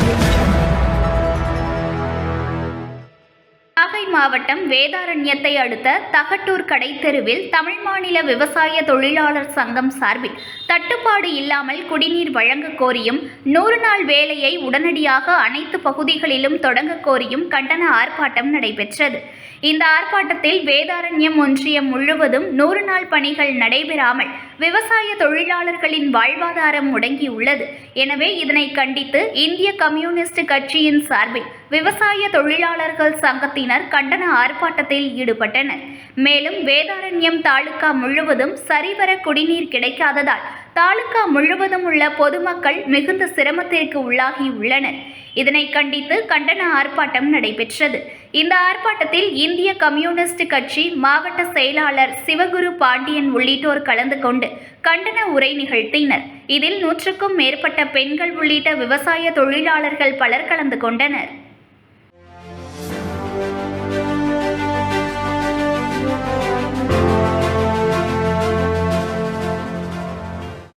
Audio. மாவட்டம் வேதாரண்யத்தை அடுத்த தகட்டூர் கடைத்தெருவில் தமிழ் மாநில விவசாய தொழிலாளர் சங்கம் சார்பில் தட்டுப்பாடு இல்லாமல் குடிநீர் வழங்க கோரியும் நூறு நாள் வேலையை உடனடியாக அனைத்து பகுதிகளிலும் தொடங்க கோரியும் கண்டன ஆர்ப்பாட்டம் நடைபெற்றது. இந்த ஆர்ப்பாட்டத்தில் வேதாரண்யம் ஒன்றியம் முழுவதும் நூறு நாள் பணிகள் நடைபெறாமல் விவசாய தொழிலாளர்களின் வாழ்வாதாரம் முடங்கியுள்ளது. எனவே இதனை கண்டித்து இந்திய கம்யூனிஸ்ட் கட்சியின் சார்பில் விவசாய தொழிலாளர்கள் சங்கத்தினர் கண்டன ஆர்ப்பாட்டத்தில் ஈடுபட்டனர். மேலும் வேதாரண்யம் தாலுகா முழுவதும் சரிவர குடிநீர் கிடைக்காததால் தாலுகா முழுவதும் உள்ள பொதுமக்கள் மிகுந்த சிரமத்திற்கு உள்ளாகியுள்ளனர் இதனை கண்டித்து கண்டன ஆர்ப்பாட்டம் நடைபெற்றது. இந்த ஆர்ப்பாட்டத்தில் இந்திய கம்யூனிஸ்ட் கட்சி மாவட்ட செயலாளர் சிவகுரு பாண்டியன் உள்ளிட்டோர் கலந்து கொண்டு கண்டன உரை நிகழ்த்தினர். இதில் நூற்றுக்கும் மேற்பட்ட பெண்கள் உள்ளிட்ட விவசாய தொழிலாளர்கள் பலர் கலந்து கொண்டனர்.